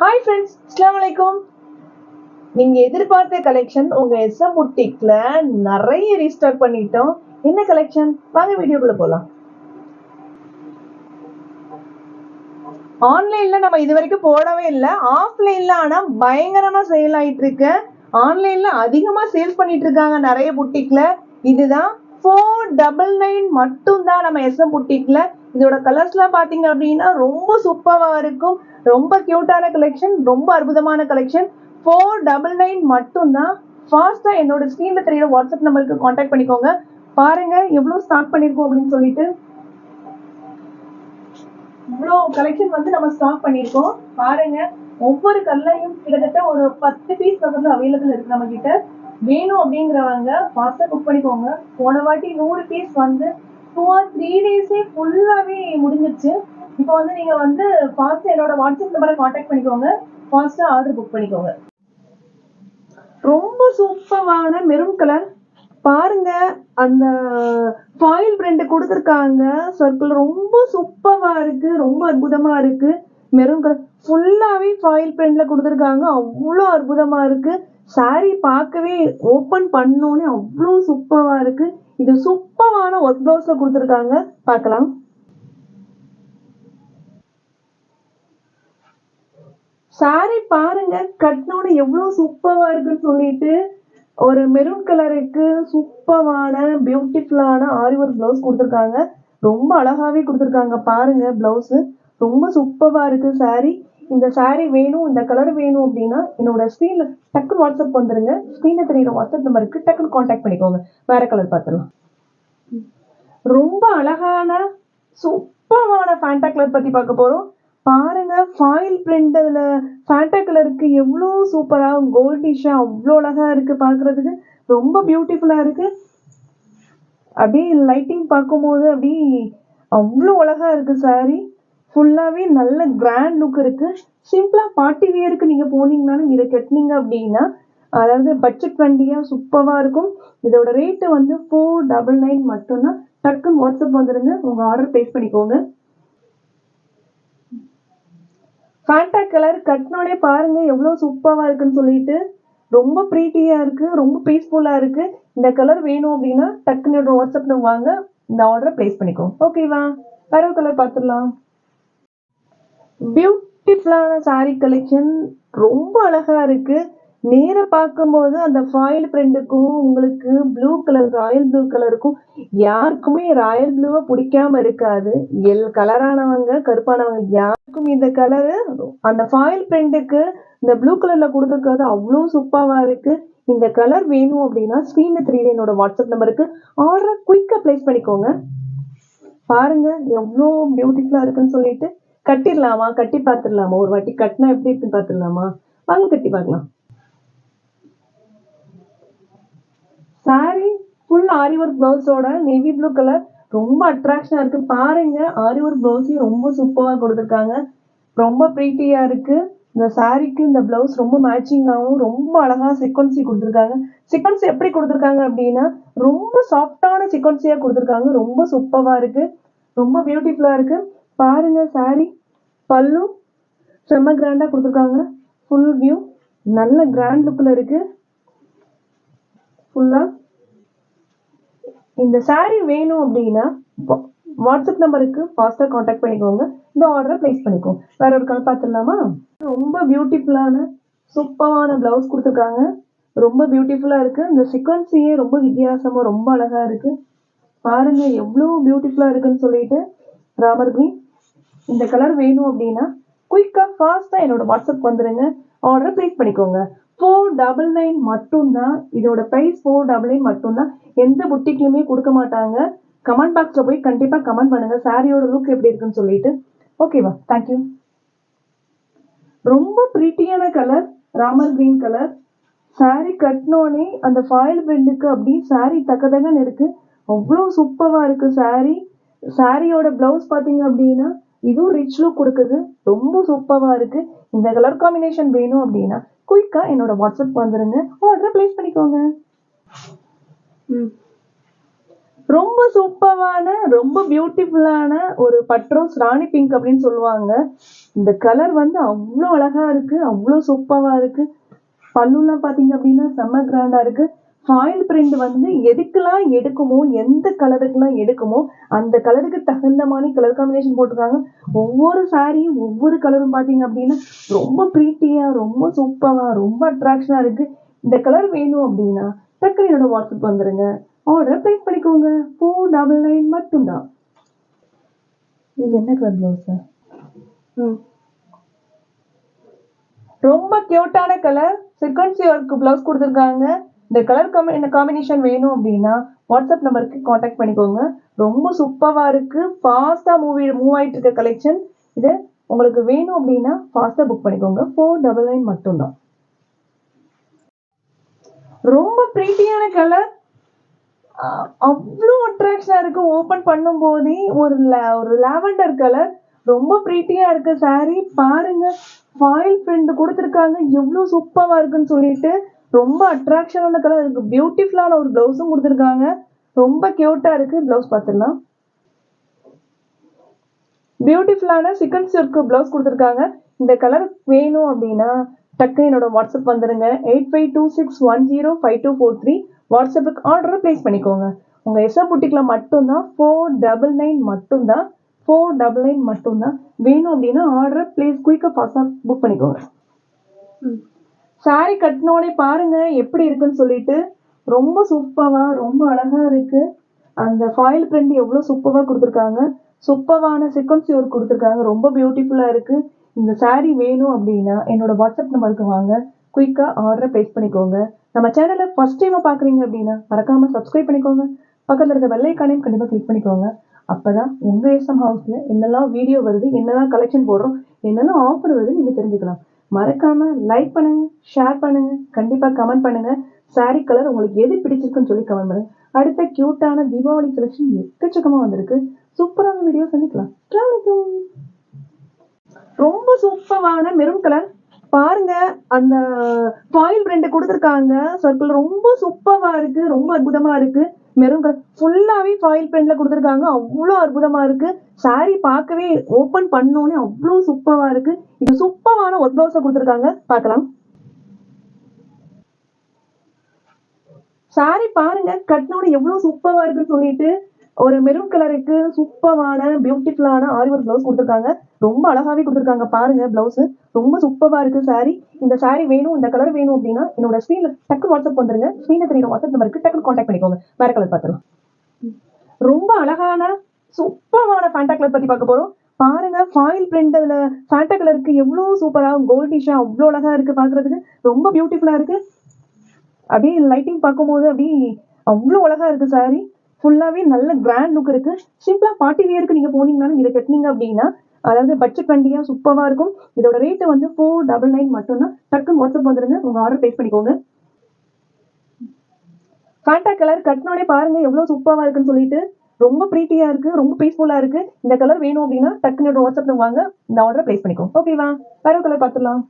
Hi friends அஸ்லாம் வலைக்கும் நீங்க எதிர்பார்த்த கலெக்ஷன் உங்க எஸ்எம் புட்டிக்ல நிறைய ரீஸ்டாக் பண்ணிட்டோம். என்ன கலெக்ஷன் வாங்க வீடியோக்குள்ள போலாம். ஆன்லைன்ல நம்ம இது வரைக்கும் போடவே இல்லை. ஆஃப்லைன்ல ஆனா பயங்கரமா சேல் ஆயிட்டு இருக்கு. ஆன்லைன்ல அதிகமா சேல்ஸ் பண்ணிட்டு இருக்காங்க நிறைய புட்டிக்ல இதுதான் ஃபோர் டபுள் நைன் மட்டும் தான் நம்ம எஸ்எம் புட்டிக்ல இதோட கலர்ஸ்லாம் பார்த்தீங்க அப்படின்னா ரொம்ப சூப்பராக இருக்கும். ரொம்ப க்யூட்டான கலெக்ஷன் ரொம்ப அற்புதமான கலெக்ஷன் ஃபோர் டபுள் நைன் மட்டும்தான். ஃபாஸ்ட்டாக என்னோட ஸ்க்ரீனில் தெரியுற வாட்ஸ்அப் நம்பருக்கு காண்டாக்ட் பண்ணிக்கோங்க. பாருங்க எவ்வளவு ஸ்டார்ட் பண்ணியிருக்கோம் அப்படின்னு சொல்லிட்டு. இவ்வளோ கலெக்ஷன் வந்து நம்ம ஸ்டாக் பண்ணியிருக்கோம் பாருங்க ஒவ்வொரு கல்லையும் கிட்டத்தட்ட ஒரு பத்து பீஸ் பக்கத்தில் அவைலபிள் இருக்கு நம்ம கிட்ட வேணும் அப்படிங்கிறவங்க ஃபாஸ்டா புக் பண்ணிக்கோங்க. போன வாட்டி நூறு பீஸ் வந்து டூ ஆர் த்ரீ டேஸே ஃபுல்லாவே முடிஞ்சிருச்சு. இப்போ வந்து நீங்க வந்து ஃபாஸ்ட்டாக என்னோட வாட்ஸ்அப் நம்பரை காண்டாக்ட் பண்ணிக்கோங்க. ஃபாஸ்டா ஆர்டர் புக் பண்ணிக்கோங்க. ரொம்ப சூப்பரான மெரூன் கலர் பாருங்க அந்த ஃபாயில் பிரிண்ட் கொடுத்துருக்காங்க. சர்க்கிள் ரொம்ப சூப்பராக இருக்கு. ரொம்ப அற்புதமாக இருக்குது மெரூன் கலர் ஃபுல்லாவே ஃபாயில் பிரிண்ட்ல கொடுத்துருக்காங்க. அவ்வளோ அற்புதமா இருக்கு. saree பார்க்கவே ஓப்பன் பண்ணோன்னே அவ்வளோ சூப்பரா இருக்கு. இது சூப்பரான ஒர்க் ப்ளவுஸ்ல கொடுத்துருக்காங்க. பார்க்கலாம். சாரி பாருங்க கட்டினோட எவ்வளவு சூப்பரா இருக்குன்னு சொல்லிட்டு ஒரு மெரூன் கலருக்கு சூப்பரான பியூட்டிஃபுல்லான ஆரி ஒர்க் பிளவுஸ் கொடுத்துருக்காங்க. ரொம்ப அழகாவே கொடுத்துருக்காங்க. பாருங்க பிளவுஸ் ரொம்ப சூப்பராக இருக்கு saree. இந்த saree வேணும் இந்த கலர் வேணும் அப்படின்னா என்னோட ஸ்க்ரீனில் டக்குன்னு வாட்ஸ்அப் வந்துருங்க. ஸ்க்ரீனில் தெரியுற வாட்ஸ்அப் நம்பருக்கு டக்குன்னு காண்டாக்ட் பண்ணிக்கோங்க. வேற கலர் பார்த்துலாம் ரொம்ப அழகான சூப்பரான ஃபேண்டா கலர் பற்றி பார்க்க போகிறோம் பாருங்க ஃபாயில் பிரிண்ட் அதில் ஃபேண்டா கலருக்கு எவ்வளோ சூப்பராக கோல்டிஷாக அவ்வளோ அழகாக இருக்குது பார்க்குறதுக்கு ரொம்ப பியூட்டிஃபுல்லாக இருக்குது அப்படியே லைட்டிங் பார்க்கும்போது அப்படியே அவ்வளோ அழகாக இருக்குது சாரீ ஃபுல்லாகவே நல்ல கிராண்ட் லுக் இருக்குது சிம்பிளாக பார்ட்டி வியருக்கு நீங்கள் போனீங்கனாலும் இதை கட்டினீங்க அப்படின்னா அதாவது பட்ஜெட் ஃப்ரெண்ட்லியா சூப்பராக இருக்கும். இதோட ரேட்டு வந்து ஃபோர் டபுள் நைன் மட்டும்தான் டக்குன்னு வாட்ஸ்அப் வந்துருங்க. உங்கள் ஆர்டர் ப்ளேஸ் பண்ணிக்கோங்க. ஃபேண்டா கலர் கட்டினோடே பாருங்கள் எவ்வளோ சூப்பராக இருக்குன்னு சொல்லிட்டு. ரொம்ப ப்ரீட்டியாக இருக்குது ரொம்ப பீஸ்ஃபுல்லாக இருக்குது இந்த கலர் வேணும் அப்படின்னா டக்குன்னு வாட்ஸ்அப்பில் வாங்க இந்த ஆர்டரை ப்ளேஸ் பண்ணிக்கோங்க ஓகேவா வேற கலர் பார்த்துடலாம். பியூட்டிஃபுல்லான சாரீ கலெக்ஷன் ரொம்ப அழகா இருக்கு. நேராக பார்க்கும்போது அந்த ஃபாயில் பிரிண்ட்டுக்கும் உங்களுக்கு ப்ளூ கலர் ராயல் ப்ளூ கலருக்கும் யாருக்குமே ராயல் ப்ளூவை பிடிக்காம இருக்காது. எல் கலரானவங்க கருப்பானவங்க யாருக்கும் இந்த கலரு அந்த ஃபாயில் பிரிண்ட்டுக்கு இந்த ப்ளூ கலரில் கொடுத்துருக்கிறது அவ்வளோ சூப்பராக இருக்கு. இந்த கலர் வேணும் அப்படின்னா ஸ்க்ரீன்ல த்ரீ என்னோட வாட்ஸ்அப் நம்பருக்கு ஆர்டரை குயிக்காக பிளேஸ் பண்ணிக்கோங்க. பாருங்க எவ்வளோ பியூட்டிஃபுல்லாக இருக்குன்னு சொல்லிட்டு கட்டிடலாமா? கட்டி பார்த்துடலாமா ஒரு வாட்டி கட்டினா எப்படி இருக்குன்னு பார்த்துடலாமா வாங்க கட்டி பார்க்கலாம் சாரி ஃபுல் ஆரி ஒர்க் பிளவுஸோட நேவி ப்ளூ கலர் ரொம்ப அட்ராக்ஷனாக இருக்குது பாருங்க ஆரி ஒர்க் பிளவுஸையும் ரொம்ப சூப்பராக கொடுத்துருக்காங்க. ரொம்ப ப்ரீட்டியாக இருக்குது இந்த சாரிக்கு இந்த பிளவுஸ் ரொம்ப மேட்சிங்காகவும் ரொம்ப அழகாக சிக்வன்சி கொடுத்துருக்காங்க. சிக்வன்சி எப்படி கொடுத்துருக்காங்க அப்படின்னா ரொம்ப சாஃப்டான சிக்வன்சியாக கொடுத்துருக்காங்க. ரொம்ப சூப்பராக இருக்குது ரொம்ப பியூட்டிஃபுல்லாக இருக்குது பாருங்க saree பல்லு செம்ம கிராண்டா கொடுத்துருக்காங்க. ஃபுல் வியூ நல்ல கிராண்ட் லுக்ல இருக்கு. ஃபுல்லா இந்த saree வேணும் அப்படின்னா வாட்ஸ்அப் நம்பருக்கு ஃபாஸ்ட்டாக காண்டாக்ட் பண்ணிக்கோங்க. இந்த ஆர்டரை ப்ளேஸ் பண்ணிக்கோங்க வேற ஒரு கலர் பார்த்துடலாமா? ரொம்ப பியூட்டிஃபுல்லான சூப்பரான பிளவுஸ் கொடுத்துருக்காங்க. ரொம்ப பியூட்டிஃபுல்லா இருக்கு. இந்த சிக்வன்சியே ரொம்ப வித்தியாசமா ரொம்ப அழகா இருக்கு. பாருங்க எவ்வளோ பியூட்டிஃபுல்லா இருக்குன்னு சொல்லிட்டு ராமர் green. இந்த கலர் வேணும் அப்படின்னா குயிக்காக ஃபாஸ்ட்டாக என்னோட வாட்ஸ்அப் வந்துடுங்க ஆர்டர் ப்ளேஸ் பண்ணிக்கோங்க. ஃபோர் டபுள் நைன் மட்டும்தான் இதோட ப்ரைஸ் ஃபோர் டபுள் நைன் மட்டும்தான். எந்த புட்டிக்லையுமே கொடுக்க மாட்டாங்க. கமெண்ட் பாக்ஸில் போய் கண்டிப்பாக கமெண்ட் பண்ணுங்கள் சாரியோட லுக் எப்படி இருக்குன்னு சொல்லிட்டு. ஓகேவா தேங்க்யூ ரொம்ப ப்ரீட்டியான colour Ramar green colour sari கட்டினோடனே அந்த ஃபாயில் பிரிண்டுக்கு அப்படியே சாரி தக்கதகன்னு இருக்குது அவ்வளோ சூப்பராக இருக்குது சாரி சாரியோட ப்ளவுஸ் பார்த்தீங்க அப்படின்னா இதுவும் ரிச் லுக் கொடுக்குது. ரொம்ப சூப்பரா இருக்கு. இந்த கலர் காம்பினேஷன் வேணும் அப்படின்னா குயிக்கா என்னோட வாட்ஸ்அப் வந்துருங்க. ஆர்டர் பிளேஸ் பண்ணிக்கோங்க. ம். ரொம்ப சூப்பரான ரொம்ப பியூட்டிஃபுல்லான ஒரு பட்ரோஸ் ராணி பிங்க் அப்படின்னு சொல்லுவாங்க. இந்த கலர் வந்து அவ்வளோ அழகா இருக்கு. அவ்வளோ சூப்பரா இருக்கு. பல்லுலாம் பாத்தீங்க அப்படின்னா செம்ம கிராண்டா இருக்கு. ஃபாயில் பிரிண்ட் வந்து எதுக்கெல்லாம் எடுக்குமோ எந்த கலருக்கெல்லாம் எடுக்குமோ அந்த கலருக்கு தகுந்த மாதிரி கலர் காம்பினேஷன் போட்டிருக்காங்க. ஒவ்வொரு சாரியும் ஒவ்வொரு கலரும் பார்த்தீங்க அப்படின்னா ரொம்ப ப்ரீட்டியாக ரொம்ப சூப்பராக ரொம்ப அட்ராக்ஷனாக இருக்குது இந்த கலர் வேணும் அப்படின்னா டக்குனு என்னோட வாட்ஸ்அப் வந்துருங்க. ஆர்டர் பே பண்ணிக்கோங்க. ஃபோர் டபுள் நைன் மட்டும்தான். இது என்ன கலர் ப்ளவுஸா ம். ரொம்ப கியூட்டான கலர் சிக்வன்சி ஒர்க் பிளவுஸ் கொடுத்துருக்காங்க. இந்த கலர் காம்பி இந்த காம்பினேஷன் வேணும் அப்படின்னா வாட்ஸ்அப் நம்பருக்கு காண்டாக்ட் பண்ணிக்கோங்க. ரொம்ப சூப்பராக இருக்குது ஃபாஸ்ட்டாக மூவி மூவ் ஆகிட்டு இருக்க கலெக்ஷன் இது உங்களுக்கு வேணும் அப்படின்னா ஃபாஸ்ட்டாக புக் பண்ணிக்கோங்க. ஃபோர் டபுள் நைன் மட்டும்தான். ரொம்ப ப்ரீட்டியான கலர் அவ்வளோ அட்ராக்ஷனாக இருக்குது ஓப்பன் பண்ணும்போதே ஒரு ஒரு லாவெண்டர் கலர் ரொம்ப ப்ரீட்டியாக இருக்குது saree பாருங்கள் ஃபாயில் ஃப்ரெண்டு கொடுத்துருக்காங்க. எவ்வளோ சூப்பராக இருக்குன்னு சொல்லிட்டு ரொம்ப அட்ராக்ஷனான கலர் இருக்கு. பியூட்டிஃபுல்லான ஒரு ப்ளவுஸும் கொடுத்துருக்காங்க. ரொம்ப கியூட்டா இருக்கு. ப்ளவுஸ் பார்த்துடலாம் பியூட்டிஃபுல்லான சிக்கன் சிர்க்கு ப்ளவுஸ் கொடுத்துருக்காங்க. இந்த கலர் வேணும் அப்படின்னா டக்கு என்னோட வாட்ஸ்அப் வந்துருங்க. Eight five two six one zero five two four three வாட்ஸ்அப்புக்கு ஆர்டரை ப்ளேஸ் பண்ணிக்கோங்க. உங்கள் எஸ்ஆ புட்டிக்கில் மட்டும்தான் ஃபோர் டபுள் நைன் மட்டும்தான் ஃபோர் டபுள் நைன் மட்டும்தான் வேணும் அப்படின்னா ஆர்டரை ப்ளேஸ் குயிக்காக ஃபாஸ்ட்டாக புக் பண்ணிக்கோங்க. ம். சாரி கட்டினோடனே பாருங்க எப்படி இருக்குன்னு சொல்லிட்டு ரொம்ப சூப்பரா ரொம்ப அழகா இருக்கு. அந்த ஃபாயில் பிரிண்ட் எவ்வளோ சூப்பராக கொடுத்துருக்காங்க. சூப்பரான சீக்வன்ஸ் ஒர்க் கொடுத்துருக்காங்க. ரொம்ப பியூட்டிஃபுல்லாக இருக்கு. இந்த saree வேணும் அப்படின்னா என்னோட வாட்ஸ்அப் நம்பருக்கு வாங்க. குயிக்காக ஆர்டரை பிளேஸ் பண்ணிக்கோங்க. நம்ம சேனலை ஃபஸ்ட் டைம் பார்க்குறீங்க அப்படின்னா மறக்காமல் சப்ஸ்கிரைப் பண்ணிக்கோங்க. பக்கத்தில் இருக்க வெள்ளை கண்டிப்பாக கிளிக் பண்ணிக்கோங்க. அப்போ தான் உங்கள் எஸ்எம் ஹவுஸில் என்னெல்லாம் வீடியோ வருது என்னெல்லாம் கலெக்ஷன் போடுறோம் என்னெல்லாம் ஆஃபர் வருதுன்னு நீங்கள் தெரிஞ்சுக்கலாம். மறக்காம லைக் பண்ணுங்க ஷேர் பண்ணுங்க கண்டிப்பா கமெண்ட் பண்ணுங்க. saree கலர் உங்களுக்கு எது பிடிச்சிருக்குன்னு சொல்லி கமெண்ட் பண்ணுங்க. அடுத்த கியூட்டான தீபாவளி கலெக்ஷன் எக்கச்சக்கமா வந்திருக்கு. சூப்பரான வீடியோ சந்திக்கலாம். ரொம்ப சூப்பரான மெரூன் கலர் பாருங்க அந்த ஃபாயில் பிரிண்ட் கொடுத்துருக்காங்க. சர்க்கிள் ரொம்ப சூப்பராக இருக்கு ரொம்ப அற்புதமா இருக்கு. மெரூன் கலர் ஃபுல்லாகவே ஃபாயில் பிரிண்ட்ல கொடுத்துருக்காங்க. அவ்வளோ அற்புதமா இருக்கு. சாரி பார்க்கவே ஓப்பன் பண்ணோன்னே அவ்வளோ சூப்பராக இருக்கு. இது சூப்பரான ஒர்க் ப்ளவுஸை கொடுத்துருக்காங்க. பார்க்கலாம். சாரி பாருங்க கட்டினோட எவ்வளவு சூப்பராக இருக்குன்னு சொல்லிட்டு ஒரு மெரூன் கலருக்கு சூப்பரான பியூட்டிஃபுல்லான ஆரி ஒர்க் ப்ளவுஸ் கொடுத்துருக்காங்க. ரொம்ப அழகாவே கொடுத்துருக்காங்க. பாருங்க பிளவுஸ் ரொம்ப சூப்பரா இருக்கு சாரி இந்த சாரி வேணும் இந்த கலர் வேணும் அப்படின்னா என்னோட ஸ்க்ரீன்ல டக்கு வாட்ஸ்அப் வந்துருங்க. ஸ்க்ரீன்ல தெரியுற வாட்ஸ்அப் நம்பருக்கு டக்கு காண்டாக்ட் பண்ணிக்கோங்க. வேற கலர் பார்த்துருவோம் ரொம்ப அழகான சூப்பரான ஃபேண்டா கலர் பத்தி பார்க்க போறோம். பாருங்க ஃபாயில் பிரிண்ட் அதுல ஃபேண்டா கலருக்கு எவ்வளவு சூப்பரா கோல்டிஷா அவ்வளோ அழகா இருக்கு பாக்குறதுக்கு ரொம்ப பியூட்டிஃபுல்லா இருக்கு. அப்படியே லைட்டிங் பார்க்கும்போது அப்படியே அவ்வளோ அழகா இருக்கு சாரி ஃபுல்லாகவே நல்ல கிராண்ட் லுக் இருக்கு. சிம்பிளாக பார்ட்டி வியருக்கு நீங்கள் போனீங்கனாலும் இதை கட்டினீங்க அப்படின்னா அதாவது பட்ஜெட் வண்டியாக சூப்பராக இருக்கும். இதோட ரேட்டு வந்து ஃபோர் டபுள் நைன் மட்டும்தான் டக்குன்னு வாட்ஸ்அப் வந்துடுங்க உங்கள் ஆர்டர் பேஸ் பண்ணிக்கோங்க. ஃபேண்டா கலர் கட்டினோடே பாருங்க எவ்வளோ சூப்பராக இருக்குன்னு சொல்லிட்டு. ரொம்ப ப்ரீட்டியாக இருக்கு ரொம்ப பீஸ்ஃபுல்லாக இருக்குது இந்த கலர் வேணும் அப்படின்னா டக்குன்னு வாட்ஸ்அப்பில் வாங்க. இந்த ஆர்டரை ப்ளேஸ் பண்ணிக்கோங்க ஓகேவா வேறு கலர் பார்த்துடலாம்.